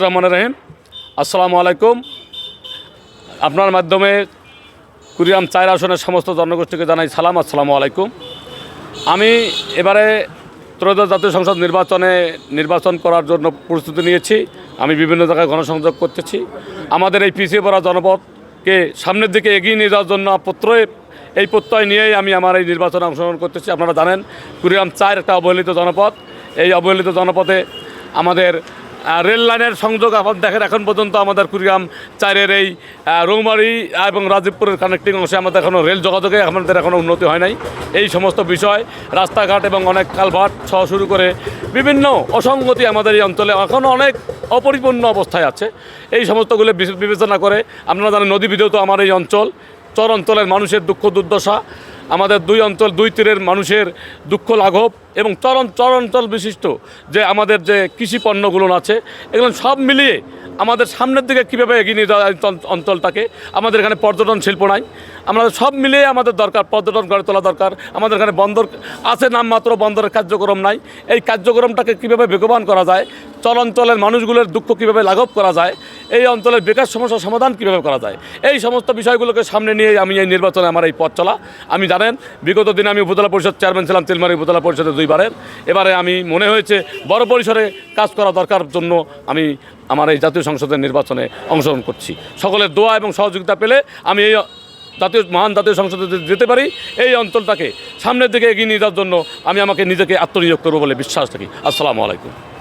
রহমান রহিম, আসসালামু আলাইকুম। আপনার মাধ্যমে কুড়িয়াম চায়ের আসনের সমস্ত জনগোষ্ঠীকে জানাই সালাম, আসসালামু আলাইকুম। আমি এবারে ত্রয়োদশ জাতীয় সংসদ নির্বাচনে নির্বাচন করার জন্য প্রস্তুতি নিয়েছি। আমি বিভিন্ন জায়গায় গণসংযোগ করতেছি। আমাদের এই পিছিয়ে পড়া জনপদকে সামনের দিকে এগিয়ে নিয়ে যাওয়ার জন্য প্রত্যয়, এই প্রত্যয় নিয়েই আমি আমার এই নির্বাচনে অংশগ্রহণ করতেছি। আপনারা জানেন কুড়িয়াম চায়ের একটা অবহেলিত জনপদ। এই অবহেলিত জনপদে আমাদের রেল লাইনের সংযোগ এখন দেখেন, এখন পর্যন্ত আমাদের কুড়িগ্রাম চারের এই রৌমারি এবং রাজীবপুরের কানেক্টিং অংশে আমাদের এখনও রেল যোগাযোগে আমাদের এখনও উন্নতি হয় নাই। এই সমস্ত বিষয়, রাস্তাঘাট এবং অনেক কালভার্ট সহ শুরু করে বিভিন্ন অসঙ্গতি আমাদের এই অঞ্চলে এখনও অনেক অপরিপূর্ণ অবস্থায় আছে। এই সমস্তগুলো বিবেচনা করে আপনারা জানেন নদী তো আমার এই অঞ্চল। চর অঞ্চলের মানুষের দুঃখ দুর্দশা, আমাদের দুই অঞ্চল, দুই তীরের মানুষের দুঃখ লাঘব এবং চরণ চর অঞ্চল বিশিষ্ট যে আমাদের যে কৃষি পণ্যগুলো আছে, এগুলো সব মিলিয়ে আমাদের সামনের দিকে কীভাবে এগিয়ে নিয়ে যাওয়া অঞ্চলটাকে? আমাদের এখানে পর্যটন শিল্প নাই। আমরা সব মিলিয়ে আমাদের দরকার, পর্যটন গড়ে তোলা দরকার। আমাদের এখানে বন্দর আছে নামমাত্র বন্দরের কার্যক্রম নাই। এই কার্যক্রমটাকে কীভাবে বেগবান করা যায়? চর অঞ্চলের মানুষগুলোর দুঃখ কীভাবে লাঘব করা যায়? এই অঞ্চলের বেকার সমস্যার সমাধান কীভাবে করা যায়? এই সমস্ত বিষয়গুলোকে সামনে নিয়ে আমি এই নির্বাচনে আমার এই পথ চলা। আমি জানেন, বিগত দিনে আমি উপজেলা পরিষদ চেয়ারম্যান ছিলাম, তেলমারি উপজেলা পরিষদের দুইবারের। এবারে আমি মনে হয়েছে বড় পরিসরে কাজ করা দরকার জন্য আমি আমার এই জাতীয় সংসদের নির্বাচনে অংশগ্রহণ করছি। সকলের দোয়া এবং সহযোগিতা পেলে আমি এই জাতীয় মহান জাতীয় সংসদে যেতে পারি, এই অঞ্চলটাকে সামনের দিকে এগিয়ে নিয়ে যাওয়ার জন্য আমি আমাকে নিজেকে আত্মনিয়োগ করব বলে বিশ্বাস থাকি আসসালামু আলাইকুম।